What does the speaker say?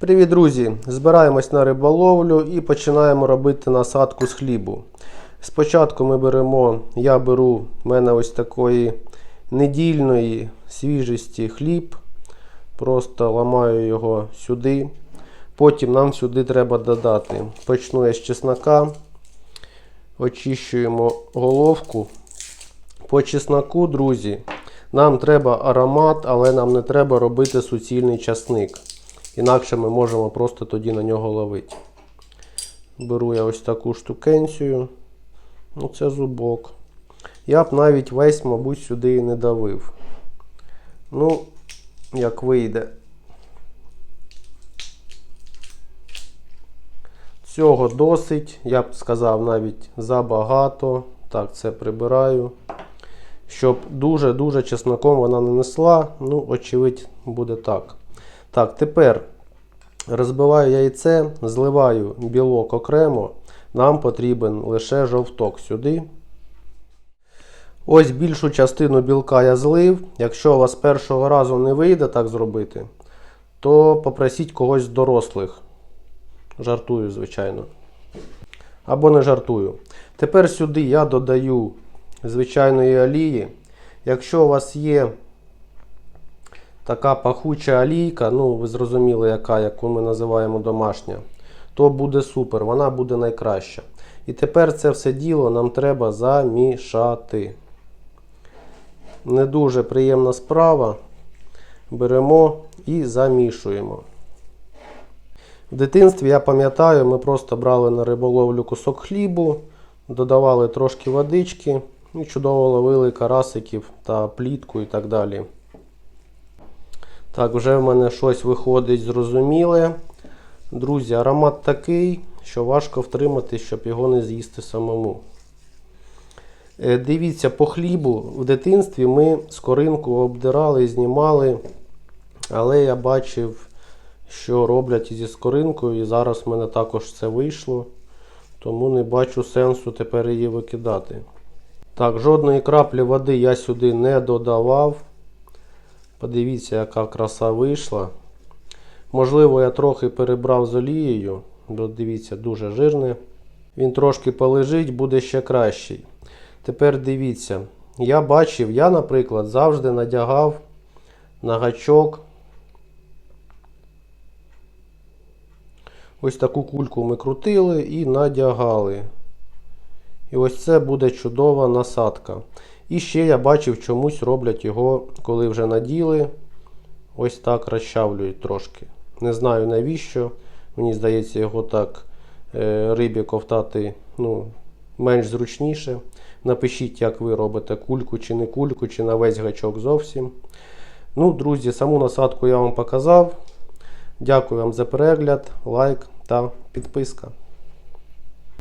Привіт, друзі! Збираємось на риболовлю і починаємо робити насадку з хлібу. Спочатку ми беремо, я беру в мене ось такої недільної свіжості хліб. Просто ламаю його сюди. Потім нам сюди треба додати. Почну я з чеснока. Очищуємо головку. По чесноку, друзі, нам треба аромат, але нам не треба робити суцільний часник. Інакше ми можемо просто тоді на нього ловити. Беру я ось таку штукенцію. Ну, це зубок. Я б навіть весь, мабуть, сюди і не давив. Ну, як вийде. Цього досить, я б сказав, навіть забагато. Так, це прибираю. Щоб дуже-дуже чесноком вона не несла. Ну, очевидь, буде так. Так, тепер розбиваю яйце, зливаю білок окремо. Нам потрібен лише жовток сюди. Ось більшу частину білка я злив. Якщо у вас першого разу не вийде так зробити, то попросіть когось з дорослих. Жартую, звичайно. Або не жартую. Тепер сюди я додаю звичайної олії. Якщо у вас є така пахуча олійка, ну ви зрозуміли, яка, яку ми називаємо домашня, то буде супер, вона буде найкраща. І тепер це все діло нам треба замішати. Не дуже приємна справа. Беремо і замішуємо. В дитинстві я пам'ятаю, ми просто брали на риболовлю кусок хлібу, додавали трошки водички і чудово ловили карасиків та плітку і так далі. Так, вже в мене щось виходить зрозуміле. Друзі, аромат такий, що важко втримати, щоб його не з'їсти самому. Е, Дивіться, по хлібу в дитинстві ми скоринку обдирали, знімали, але я бачив, що роблять зі скоринкою, і зараз в мене також це вийшло. Тому не бачу сенсу тепер її викидати. Так, жодної краплі води я сюди не додавав. Подивіться, яка краса вийшла. Можливо, я трохи перебрав з олією, бо дивіться, дуже жирне. Він трошки полежить, буде ще кращий. Тепер дивіться, я бачив, я, наприклад, завжди надягав на гачок. Ось таку кульку ми крутили і надягали. І ось це буде чудова насадка. І ще я бачив, чомусь роблять його, коли вже наділи. Ось так розчавлюють трошки. Не знаю навіщо. Мені здається, його так е, рибі ковтати ну, менш зручніше. Напишіть, як ви робите кульку чи не кульку, чи на весь гачок зовсім. Ну, друзі, саму насадку я вам показав. Дякую вам за перегляд, лайк та підписка.